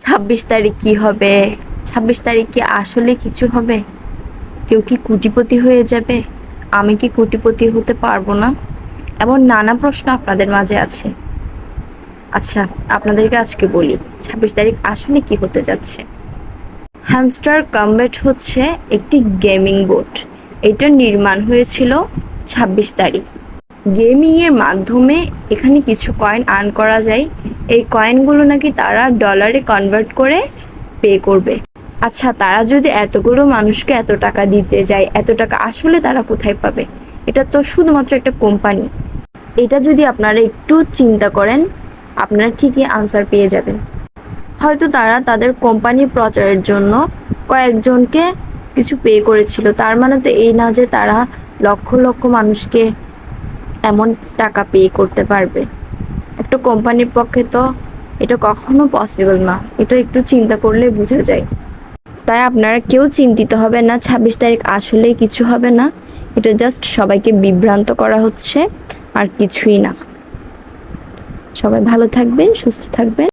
ছাব্বিশ তারিখ কি হবে? ছাব্বিশ তারিখ কি আসলে কিছু হবে? কেউ কি কোটিপতি হয়ে যাবে? আমি কি কোটিপতি হতে পারব না? এমন নানা প্রশ্ন আপনাদের মাঝে আছে। আচ্ছা আপনাদেরকে আজকে বলি, ছাব্বিশ তারিখ আসলে কি হতে যাচ্ছে? হ্যামস্টার কমব্যাট হচ্ছে একটি গেমিং বোট এটা নির্মাণ হয়েছিল ছাব্বিশ তারিখ। গেমিংয়ের মাধ্যমে এখানে কিছু কয়েন আর্ন করা যায়। এই কয়েনগুলো নাকি তারা ডলারে কনভার্ট করে পে করবে। আচ্ছা তারা যদি এতগুলো মানুষকে এত টাকা দিতে যায়, এত টাকা আসলে তারা কোথায় পাবে? এটা তো শুধুমাত্র একটা কোম্পানি এটা যদি আপনারা একটু চিন্তা করেন, আপনারা ঠিকই আনসার পেয়ে যাবেন। হয়তো তারা তাদের কোম্পানি প্রচারের জন্য কয়েকজনকে কিছু পে করেছিল। তার মানে তো এই না যে তারা লক্ষ লক্ষ মানুষকে এমন টাকা পে করতে পারবে। একটা কোম্পানির পক্ষে তো এটা কখনো পসিবল না। এটা একটু চিন্তা করলে বোঝা যায়। তাই আপনারা কেউ চিন্তিত হবে না, ছাব্বিশ তারিখ আসলেই কিছু হবে না। এটা জাস্ট সবাইকে বিভ্রান্ত করা হচ্ছে, আর কিছুই না। সবাই ভালো থাকবেন, সুস্থ থাকবেন।